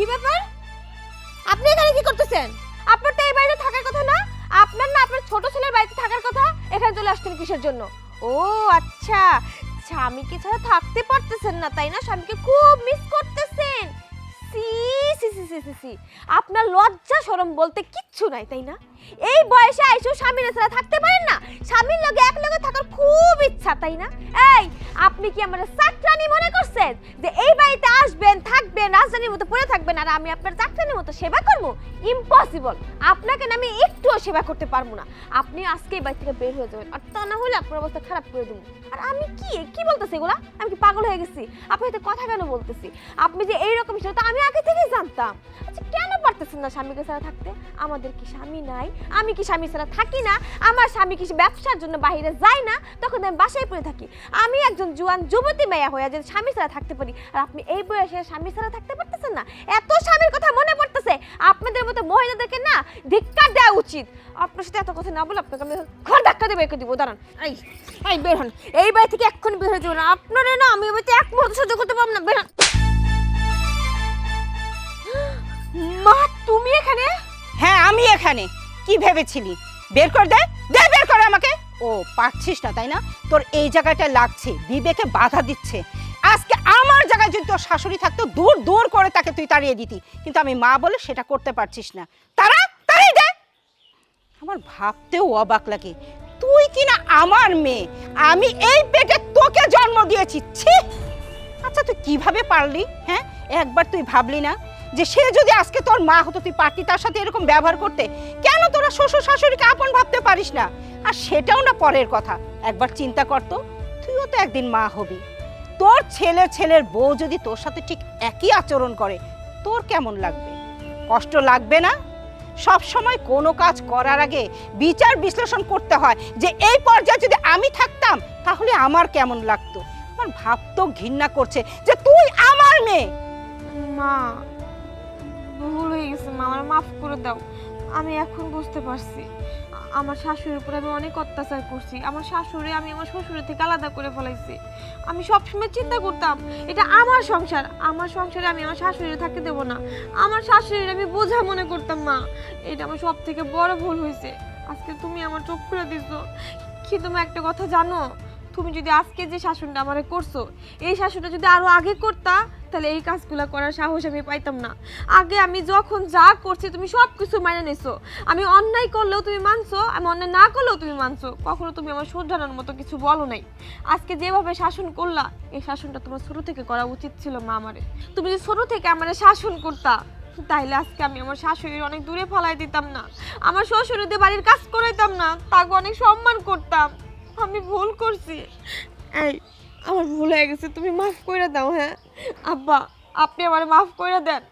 কি ব্যাপার? আপনি এখানে কি করতেছেন? আপনার তো এই বাড়িতে থাকার কথা না। আপনার না আপনার ছোট ছেলের বাড়িতে থাকার কথা? এখানে চলে আসছেন কিসের জন্য? ও আচ্ছা। স্বামীকে ছাড়া থাকতে পারতেছেন না, তাই না? স্বামীকে খুব মিস করতেছেন। সি সি সি সি সি সি। আপনার লজ্জা, শরম বলতে কিচ্ছু নাই, তাই না? এই বয়সে আইসো স্বামীর ছাড়া থাকতে পারেন না? স্বামীর লগে এক লগে থাকার খুব ইচ্ছা, তাই না? এই, আপনি কি আমার চাকরানি মনে করছেন যে এই বাড়িতে আসবেন থাকবেন রাজধানীর মতো পড়ে থাকবেন আর আমি আপনার চাকরানির মতো সেবা করব? ইম্পসিবল আপনাকে আমি একটুও সেবা করতে পারব না। আপনি আজকে বাড়ি থেকে বের হয়ে যাবেন আর তা না হলে আপনার অবস্থা খারাপ করে দেবো। আর আমি কি? কি বলতেছি এগুলা? আমি কি পাগল হয়ে গেছি? আপনি হয়তো কথা কেন বলতেছি? আপনি যে এইরকম সেটা তো আমি আগে থেকেই জানতাম। আচ্ছা কেন পারতেছেন না স্বামীকে ছাড়া থাকতে? আমাদের কি স্বামী নাই? আমি কি স্বামী ছাড়া থাকি না? আমার স্বামী কি ব্যবসার জন্য বাইরে যায় না? তখন আমি বাসায় পড়ে থাকি। আমি একজন জুয়ান যুবতী মেয়া হয়ে যদি স্বামী ছাড়া থাকতে পারি, আর আপনি এই বয়সে স্বামী ছাড়া থাকতে পারতেছেন না? এত স্বামীর কথা মনে পড়তেছে। আপনাদের মতো মহিলাদেরকে না ধিক্কার দেওয়া উচিত। আপনার সাথে এত কথা না বলে আপনাকে আমি ঘর ধাক্কা দিয়ে বের করে দিব। দাঁড়ান। এই এই, বের হন। এই বাড়ি থেকে এক্ষুনি বের হয়ে না আপনারা না, আমি বাড়িতে এক মুহূর্ত সহ্য করতে পারব না। বের হন। এখানে? কি ভেবেছিলি? বের কর দে দে বের কর আমাকে। ও, পারছিস না, তাই না? তোর এই জায়গাটা লাগছে, বিবেকে বাধা দিচ্ছে। আজকে আমার জায়গায় যদি তোর শাশুড়ি থাকতো, দূর দূর করে তাকে তুই তাড়িয়ে দিতি। কিন্তু আমি মা বলে সেটা করতে পারছিস না। তারা তাড়িয়ে দে। আমার ভাবতেও অবাক লাগে। তুই কি না আমার মেয়ে? আমি এই পেটে তোকে জন্ম দিয়েছি, ছি! আচ্ছা তুই কীভাবে পারলি হ্যাঁ? একবার তুই ভাবলি না? যে সে যদি আজকে তোর মা হতো, তুই পারতি তার সাথে এরকম ব্যবহার করতে, কেন তোরা শ্বশুর শাশুড়িকে আপন ভাবতে পারিস না? আর সেটাও না পরের কথা। একবার চিন্তা করতো তুইও তো একদিন মা হবি। তোর ছেলে, ছেলের বউ যদি তোর সাথে ঠিক একই আচরণ করে, তোর কেমন লাগবে? কষ্ট লাগবে না? সব সময় কোনো কাজ করার আগে বিচার বিশ্লেষণ করতে হয় যে এই পর্যায়ে যদি আমি থাকতাম, তাহলে আমার কেমন লাগতো? আমার ভাবতেও ঘৃণা করছে যে তুই আমার মেয়ে। মা আমার মাফ করে দাও। আমি এখন বুঝতে পারছি। আমার শাশুড়ির উপর আমি অনেক অত্যাচার করছি। আমার শাশুড়ি, আমি আমার শ্বশুরের থেকে আলাদা করে ফেলাইছি। আমি সবসময় চিন্তা করতাম, এটা আমার সংসার। আমার সংসারে আমি আমার শাশুড়ি থাকতে দেবো না। আমার শাশুড়ির আমি বোঝা মনে করতাম মা এটা আমার সব থেকে বড় ভুল হয়েছে। আজকে তুমি আমার চোখ খুলে দিছো কি তুমি একটা কথা জানো তুমি যদি আজকে যে শাসনটা আমারে করছ, এই শাসনটা যদি আরও আগে করতা, তাহলে এই কাজগুলো করার সাহস আমি পাইতাম না। আগে আমি যখন যা করছি, তুমি সব কিছু মেনে নিছো। আমি অন্যায় করলেও তুমি মানছো, আমি অন্যায় না করলেও তুমি মানছো। কখনো তুমি আমার শুধরানোর মতো কিছু বলো নাই। আজকে যেভাবে শাসন করলা, এই শাসনটা তোমার ছোট থেকে করা উচিত ছিল মা আমারে। তুমি যদি ছোট থেকে আমারে শাসন করতা, তাইলে আজকে আমি আমার শাশুড়ির অনেক দূরে ফলাই দিতাম না। আমার শ্বশুরদের বাড়ির কাজ করাইতাম না, তাকে অনেক সম্মান করতাম। আমি ভুল করছি। এই আমার ভুল হয়ে গেছে তুমি মাফ করে দাও হ্যাঁ? আব্বা আপনি আমার মাফ করে দেন।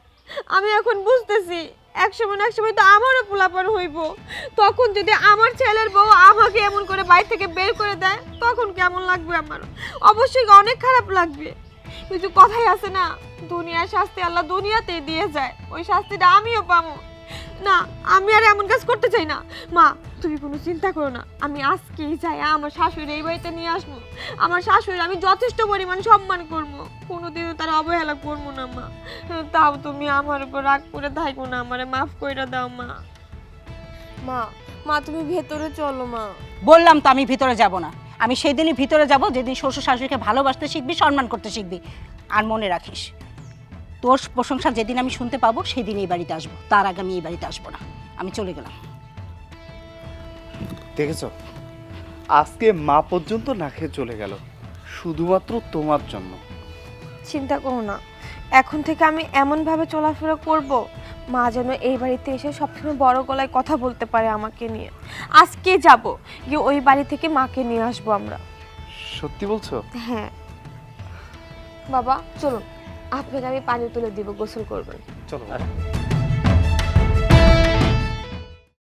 আমি এখন বুঝতেছি এক সময় এক সময় তো আমারও পোলাপান হইব। তখন যদি আমার ছেলের বউ আমাকে এমন করে বাড়ি থেকে বের করে দেয় তখন কেমন লাগবে আমার? অবশ্যই অনেক খারাপ লাগবে। কিছু কথাই আছে না দুনিয়ার শাস্তি আল্লাহ দুনিয়াতেই দিয়ে যায়। ওই শাস্তিটা আমিও পাবো। না আমি আর এমন কাজ করতে চাই না। মা তুমি কোনো চিন্তা করো না। আমি আজকেই যাই আমার শাশুড়ি এই বাড়িতে নিয়ে আসব। আমার শাশুড়ি আমি যথেষ্ট পরিমাণ সম্মান করব। কোনোদিনও তার অবহেলা করব না মা। তাও তুমি আমার উপর রাগ করে থাকো না আমারে মাফ করে দাও মা। মা মা তুমি ভেতরে চলো মা। বললাম তো আমি ভিতরে যাব না। আমি সেই দিনই ভিতরে যাব যেদিন শ্বশুর শাশুড়িকে ভালোবাসতে শিখবি সম্মান করতে শিখবি। আর মনে রাখিস তোর প্রশংসা যেদিন আমি শুনতে পাবো সেদিন এই বাড়িতে আসব। তার আগে আমি এই বাড়িতে আসব না। আমি চলে গেলাম। দেখেছ? আজকে মা পর্যন্ত না খেয়ে চলে গেল। শুধুমাত্র তোমার জন্য। চিন্তা করো না। এখন থেকে আমি এমনভাবে চলাফেরা করব মা যেন এই বাড়িতে এসে সবসময় বড় গলায় কথা বলতে পারে আমাকে নিয়ে। আজকে যাব গিয়ে ওই বাড়ি থেকে মাকে নিয়ে আসব আমরা। সত্যি বলছো? হ্যাঁ। বাবা চলুন। আপনাকে আমি পানি তুলে দিব গোসল করবেন। চলো।